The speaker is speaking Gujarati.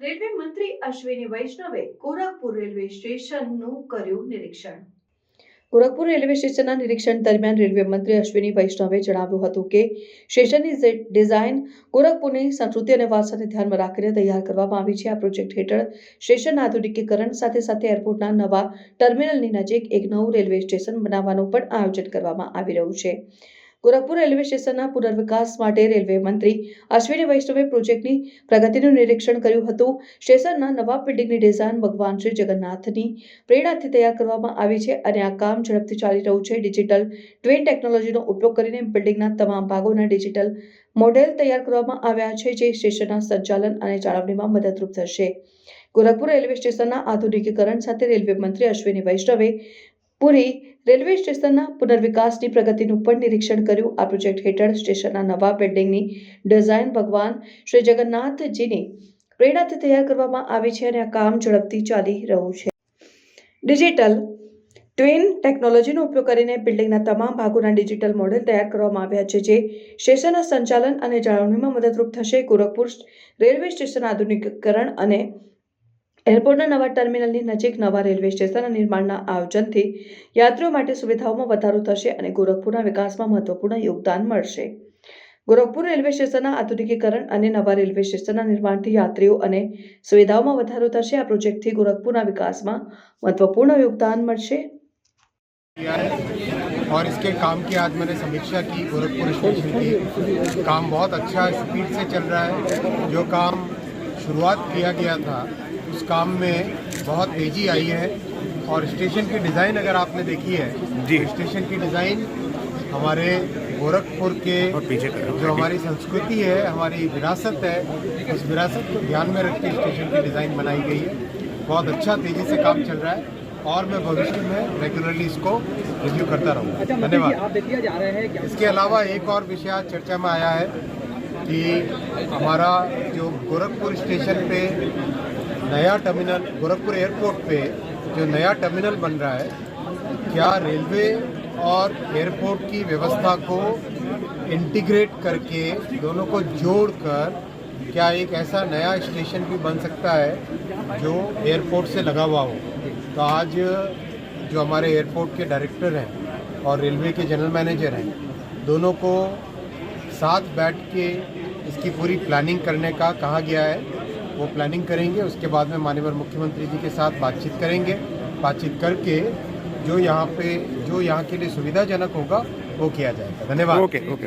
રેલવે મંત્રી અશ્વિની વૈષ્ણવે ગોરખપુર રેલવે સ્ટેશનનું કર્યું નિરીક્ષણ. ગોરખપુર રેલવે સ્ટેશનના નિરીક્ષણ દરમિયાન રેલવે મંત્રી અશ્વિની વૈષ્ણવે જણાવ્યું હતું કે, સ્ટેશનની ડિઝાઇન ગોરખપુરની સંસ્કૃતિ અને વારસાને ધ્યાનમાં રાખીને તૈયાર કરવામાં આવી છે. આ પ્રોજેક્ટ હેઠળ સ્ટેશન આધુનિકીકરણ સાથે સાથે એરપોર્ટના નવા ટર્મિનલની નજીક એક નવું રેલવે સ્ટેશન બનાવવાનું પણ આયોજન કરવામાં આવી રહ્યું છે. ગોરખપુર રેલવે સ્ટેશનના પુનર્વિકાસ માટે રેલવે મંત્રી અશ્વિની વૈષ્ણવે પ્રોજેક્ટની પ્રગતિનું નિરીક્ષણ કર્યું હતું. સ્ટેશનના નવા બિલ્ડિંગની ડિઝાઇન ભગવાન શ્રી જગન્નાથની પ્રેરણાથી તૈયાર કરવામાં આવી છે અને આ કામ ઝડપથી ચાલી રહ્યું છે. ડિજિટલ ટ્વિન ટેકનોલોજીનો ઉપયોગ કરીને બિલ્ડિંગના તમામ ભાગોના ડિજિટલ મોડેલ તૈયાર કરવામાં આવ્યા છે, જે સ્ટેશનના સંચાલન અને જાળવણીમાં મદદરૂપ થશે. ગોરખપુર રેલવે સ્ટેશનના આધુનિકીકરણ સાથે રેલવે મંત્રી અશ્વિની વૈષ્ણવે પુરી રેલવે સ્ટેશનના પુનર્વિકાસની પ્રગતિનું પણ નિરીક્ષણ કર્યું. આ પ્રોજેક્ટ હેઠળ સ્ટેશનના નવા બિલ્ડિંગની ડિઝાઇન ભગવાન શ્રી જગન્નાથજીની પ્રેરણાથી તૈયાર કરવામાં આવી છે અને આ કામ ઝડપથી ચાલી રહ્યું છે. ડિજિટલ ટ્વિન ટેકનોલોજીનો ઉપયોગ કરીને બિલ્ડિંગના તમામ ભાગોના ડિજિટલ મોડેલ તૈયાર કરવામાં આવ્યા છે, જે સ્ટેશનના સંચાલન અને જાળવણીમાં મદદરૂપ થશે. ગોરખપુર રેલવે સ્ટેશન આધુનિકીકરણ અને એરપોર્ટના નવા ટર્મિનલની નજીક નવા રેલવે સ્ટેશનના નિર્માણના આયોજનથી યાત્રીઓ માટે સુવિધાઓમાં વધારો થશે અને ગોરખપુરના વિકાસમાં મહત્વપૂર્ણ યોગદાન મળશે ગોરખપુર રેલવે સ્ટેશનના આધુનિકીકરણ અને નવા રેલવે સ્ટેશનના નિર્માણથી યાત્રીઓ અને સુવિધાઓમાં વધારો થશે આ પ્રોજેક્ટથી ગોરખપુરના વિકાસમાં મહત્વપૂર્ણ યોગદાન મળશે किया है और इसके काम की आज मैंने समीक्षा की गोरखपुर स्टेशन की काम बहुत अच्छा स्पीड से चल रहा है जो काम शुरुआत किया गया था उस काम में बहुत तेज़ी आई है और स्टेशन की डिज़ाइन अगर आपने देखी है जी। स्टेशन की डिज़ाइन हमारे गोरखपुर के और पीछे करो। जो हमारी संस्कृति है हमारी विरासत है उस विरासत को ध्यान में रख के स्टेशन की डिज़ाइन बनाई गई है। बहुत अच्छा तेज़ी से काम चल रहा है और मैं भविष्य में रेगुलरली इसको रिव्यू करता रहूँगा। अच्छा मतलब धन्यवाद। आप देखिए जा रहे हैं क्या इसके अलावा एक और विषय आज चर्चा में आया है कि हमारा जो गोरखपुर स्टेशन पे नया टर्मिनल गोरखपुर एयरपोर्ट पे जो नया टर्मिनल बन रहा है, क्या रेलवे और एयरपोर्ट की व्यवस्था को इंटीग्रेट करके दोनों को जोड़कर क्या एक ऐसा नया स्टेशन भी बन सकता है जो एयरपोर्ट से लगा हुआ हो? तो आज जो हमारे एयरपोर्ट के डायरेक्टर हैं और रेलवे के जनरल मैनेजर हैं, दोनों को साथ बैठ के इसकी पूरी प्लानिंग करने का कहा गया है। वो प्लानिंग करेंगे, उसके बाद में मान्यवर मुख्यमंत्री जी के साथ बातचीत करेंगे। बातचीत करके जो यहाँ पे, जो यहाँ के लिए सुविधाजनक होगा, वो किया जाएगा। धन्यवाद। Okay okay